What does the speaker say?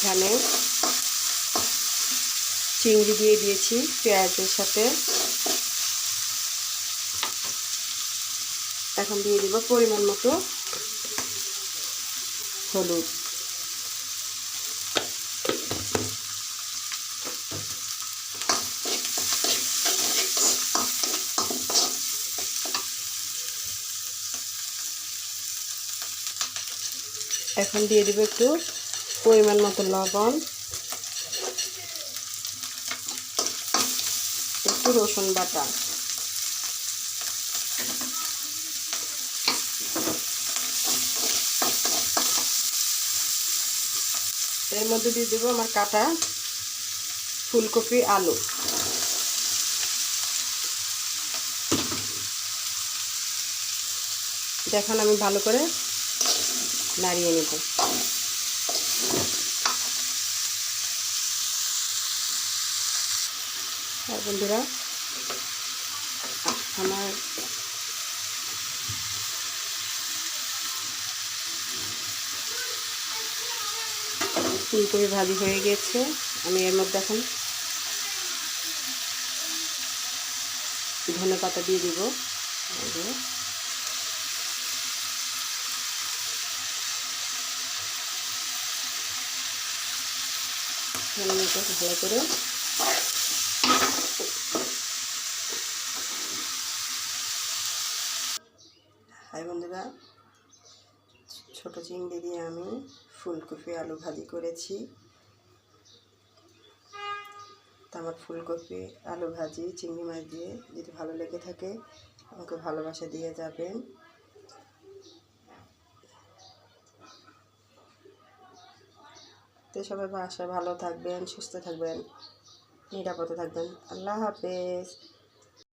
এখানে চিংড়ি দিয়ে দিয়েছি পেঁয়াজের সাথে। এখন দিয়ে দিব পরিমাণ মতো হলুদ। এখন দিয়ে দিব একটু পরিমাণ মতো লবণ, একটু রসুন বাটা। এর মধ্যে দিয়ে দেবো আমার কাটা ফুলকপি আলু। দেখুন আমি ভালো করে নাড়িয়ে নেব। আর বন্ধুরা, আমার ফুলকপি ভাজি হয়ে গেছে। আমি এর মধ্যে এখন ধনে পাতা দিয়ে দিব। ধনে পাতা ভালো করে হাই বন্ধুরা, ছোট চিংড়ি দিয়ে আমি ফুলকপি আলু ভাজি করেছি। তা আমার ফুলকপি, আলু ভাজি, চিংড়ি মাছ দিয়ে যদি ভালো লেগে থাকে, আমাকে ভালোবাসা দিয়ে যাবেন। তো সবাই বাসায় ভালো থাকবেন সুস্থ থাকবেন নিরাপদে থাকবেন। আল্লাহ হাফেজ।